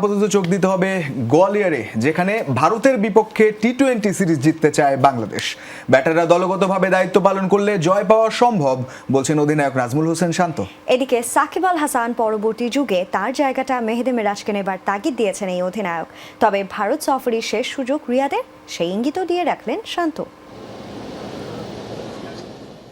আপাতত চোখ দিতে হবে গোয়ালিয়রে, যেখানে ভারতের বিপক্ষে টি টোয়েন্টি সিরিজ জিততে চায় বাংলাদেশ। ব্যাটাররা দলগতভাবে দায়িত্ব পালন করলে জয় পাওয়া সম্ভব, বলছেন অধিনায়ক নাজমুল হোসেন শান্ত। এদিকে সাকিব আল হাসান পরবর্তী যুগে তার জায়গাটা মেহেদি মিরাজকে নেবার তাগিদ দিয়েছেন এই অধিনায়ক। তবে ভারত সফরের শেষ সুযোগ রিয়াদের, সেই ইঙ্গিতও দিয়ে রাখলেন শান্ত।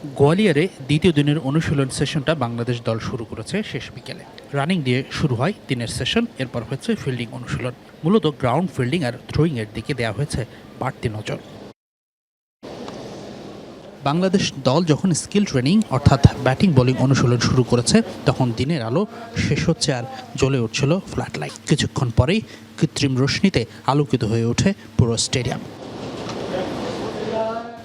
গোয়ালিয়রে দ্বিতীয় দিনের অনুশীলন সেশনটা বাংলাদেশ দল শুরু করেছে শেষ বিকেলে। রানিং দিয়ে শুরু হয় দিনের সেশন, এরপর হয়েছে ফিল্ডিং অনুশীলন। মূলত গ্রাউন্ড ফিল্ডিং আর থ্রোয়িং এর দিকে দেওয়া হয়েছে বাড়তি নজর। বাংলাদেশ দল যখন স্কিল ট্রেনিং অর্থাৎ ব্যাটিং বোলিং অনুশীলন শুরু করেছে, তখন দিনের আলো শেষ হচ্ছে আর জ্বলে উঠছিল ফ্ল্যাট লাইট। কিছুক্ষণ পরেই কৃত্রিম রশ্মিতে আলোকিত হয়ে ওঠে পুরো স্টেডিয়াম।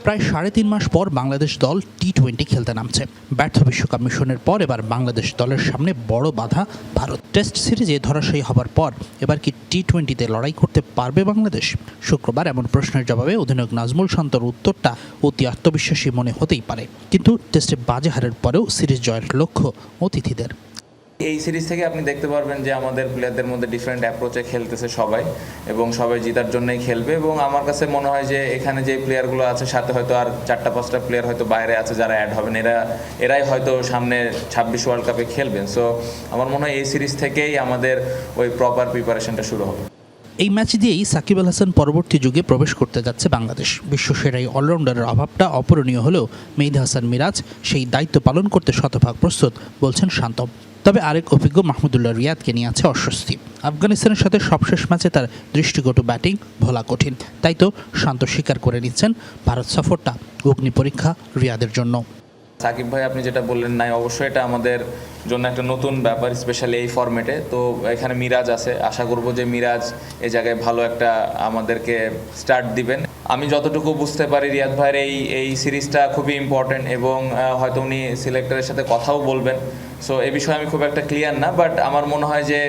প্রায় সাড়ে তিন মাস পর বাংলাদেশ দল টি টোয়েন্টি খেলতে নামছে। ব্যর্থ বিশ্বকাপ মিশনের পর এবার বাংলাদেশ দলের সামনে বড় বাধা ভারত। টেস্ট সিরিজে ধরাশয়ী হবার পর এবার কি টি টোয়েন্টিতে লড়াই করতে পারবে বাংলাদেশ? শুক্রবার এমন প্রশ্নের জবাবে অধিনায়ক নাজমুল শান্তর উত্তরটা অতি আত্মবিশ্বাসী মনে হতেই পারে। কিন্তু টেস্টে বাজে হারের পরেও সিরিজ জয়ের লক্ষ্য অতিথিদের। এই সিরিজ থেকে আপনি দেখতে পারবেন যে আমাদের প্লেয়ারদের মধ্যে ডিফারেন্ট অ্যাপ্রোচে খেলতেছে সবাই এবং সবাই জিতার জন্যই খেলবে এবং আমার কাছে মনে হয় যে এখানে যে প্লেয়ারগুলো আছে, সাথে হয়তো আর চারটা, পাঁচটা প্লেয়ার হয়তো বাইরে আছে যারা অ্যাড হবেন। এরা, এরাই হয়তো সামনে ছাব্বিশ ওয়ার্ল্ড কাপে খেলবেন। সো আমার মনে হয় এই সিরিজ থেকেই আমাদের ওই প্রপার প্রিপারেশনটা শুরু হবে। এই ম্যাচ দিয়েই সাকিব আল হাসান পরবর্তী যুগে প্রবেশ করতে যাচ্ছে বাংলাদেশ। বিশ্বসেরা এই অলরাউন্ডারের অভাবটা অপূরণীয় হলেও মেহেদি হাসান মিরাজ সেই দায়িত্ব পালন করতে শতভাগ প্রস্তুত বলছেন শান্ত তবে আরেক অভিজ্ঞ মাহমুদুল্লাহ রিয়াদকে নিয়ে আছে অস্বস্তি। আফগানিস্তানের সাথে সবশেষ ম্যাচে তার দৃষ্টিকটু ব্যাটিং ভোলা কঠিন। তাই তো শান্ত স্বীকার করে নিচ্ছেন ভারত সফরটা অগ্নি পরীক্ষা রিয়াদের জন্য। সাকিব ভাই, আপনি যেটা বললেন নাই, অবশ্যই এটা আমাদের জন্য একটা নতুন ব্যাপার স্পেশালি এই ফরম্যাটে তো এখানে মিরাজ আছে। আশা করব যে মিরাজ এই জায়গায় ভালো একটা আমাদেরকে স্টার্ট দিবেন। আমি যতটুকু বুঝতে পারি রিয়াদ ভাইয়ের এই এই সিরিজটা খুবই ইম্পর্টেন্ট এবং হয়তো উনি সিলেক্টরের সাথে কথাও বলবেন। সো এ বিষয়ে আমি খুব একটা ক্লিয়ার না বাট আমার মনে হয় যে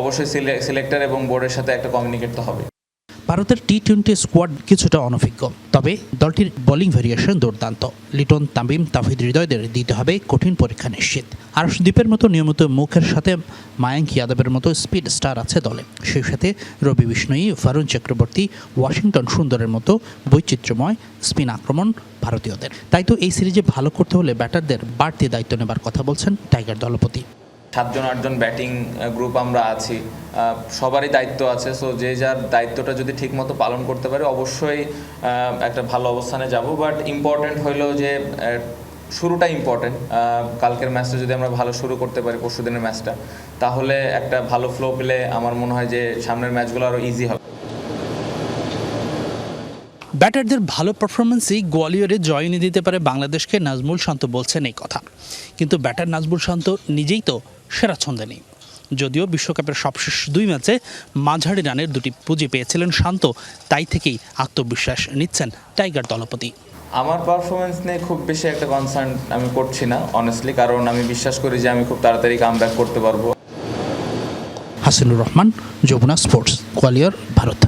অবশ্যই সিলেক্টর এবং বোর্ডের সাথে একটা কমিউনিকেট তো হবে ভারতের টি টোয়েন্টি স্কোয়াড কিছুটা অনভিজ্ঞ, তবে দলটির বোলিং ভেরিয়েশন দুর্দান্ত। লিটন তামিম তাফিদ হৃদয়দের দিতে হবে কঠিন পরীক্ষা নিশ্চিত। আরশদীপের মতো নিয়মিত মুখের সাথে মায়াঙ্ক যাদবের মতো স্পিড স্টার আছে দলে। সেই সাথে রবি বিষ্ণয়ী ভারুণ চক্রবর্তী, ওয়াশিংটন সুন্দরের মতো বৈচিত্র্যময় স্পিন আক্রমণ ভারতীয়দের। তাই তো এই সিরিজে ভালো করতে হলে ব্যাটারদের বাড়তি দায়িত্ব নেবার কথা বলছেন টাইগার দলপতি। সাতজন, আটজন ব্যাটিং গ্রুপ আমরা আছি। সবারই দায়িত্ব আছে সো যে যার দায়িত্বটা যদি ঠিকমতো পালন করতে পারে, অবশ্যই একটা ভালো অবস্থানে যাব। বাট ইম্পর্টেন্ট হইল যে শুরুটা ইম্পর্টেন্ট কালকের ম্যাচটা যদি আমরা ভালো শুরু করতে পারি, পরশু দিনের ম্যাচটা তাহলে একটা ভালো ফ্লো পেলে আমার মনে হয় যে সামনের ম্যাচগুলো আরও ইজি হবে। ব্যাটারদের ভালো পারফরমেন্সই গোয়ালিয়রে জয় এনে দিতে পারে বাংলাদেশকে, নাজমুল শান্ত বলছেন এই কথা। কিন্তু ব্যাটার নাজমুল শান্ত নিজেই তো সেরা ছন্দে নেই। যদিও বিশ্বকাপের সবশেষ দুই ম্যাচে মাঝারি রানের দুটি পুঁজি পেয়েছিলেন শান্ত তাই থেকেই আত্মবিশ্বাস নিচ্ছেন টাইগার দলপতি। আমার পারফরমেন্স নিয়ে খুব বেশি একটা কনসার্ন আমি করছি না অনেস্টলি কারণ আমি বিশ্বাস করি যে আমি খুব তাড়াতাড়ি কাম করতে পারব। হাসিনুর রহমান যমুনা স্পোর্টস গোয়ালিয়র ভারত।